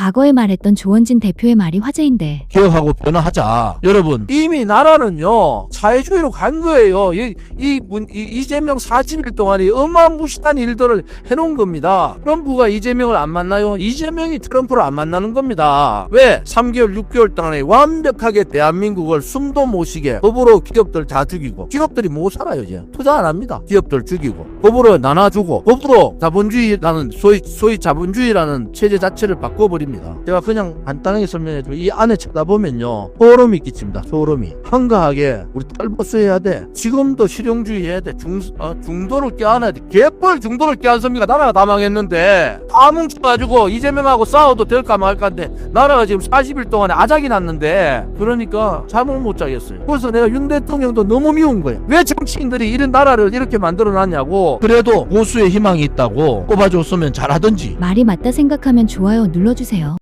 과거에 말했던 조원진 대표의 말이 화제인데 기억하고 변화하자. 여러분, 이미 나라는요 사회주의로 간 거예요. 이, 이, 문- 이 이재명 40일 동안에 어마무시한 일들을 해놓은 겁니다. 트럼프가 이재명을 안 만나요? 이재명이 트럼프를 안 만나는 겁니다. 왜? 3개월, 6개월 동안에 완벽하게 대한민국을 숨도 못 쉬게 법으로 기업들 다 죽이고 기업들이 못 살아요 이제 투자 안 합니다. 기업들 죽이고 법으로 나눠주고 법으로 자본주의라는 소위 소위 자본주의라는 체제 자체를 바꿔버 립니다. 제가 그냥 간단하게 설명해도 이 안에 쳐다보면요 소름이 끼칩니다. 소름이 한가하게 우리 탈버스해야 돼. 지금도 실용주의 해야 돼. 중 어, 중도를 껴안아야 돼. 개뻘 중도를 껴안습니까? 나라가 다 망했는데 다 뭉쳐가지고 이재명하고 싸워도 될까 말까인데 나라가 지금 40일 동안에 아작이 났는데 그러니까 잠을 못 자겠어요. 그래서 내가 윤 대통령도 너무 미운 거예요. 왜 정치인들이 이런 나라를 이렇게 만들어놨냐고. 그래도 보수의 희망이 있다고 꼽아줬으면 잘하든지. 말이 맞다 생각하면 좋아요 눌러주세 요.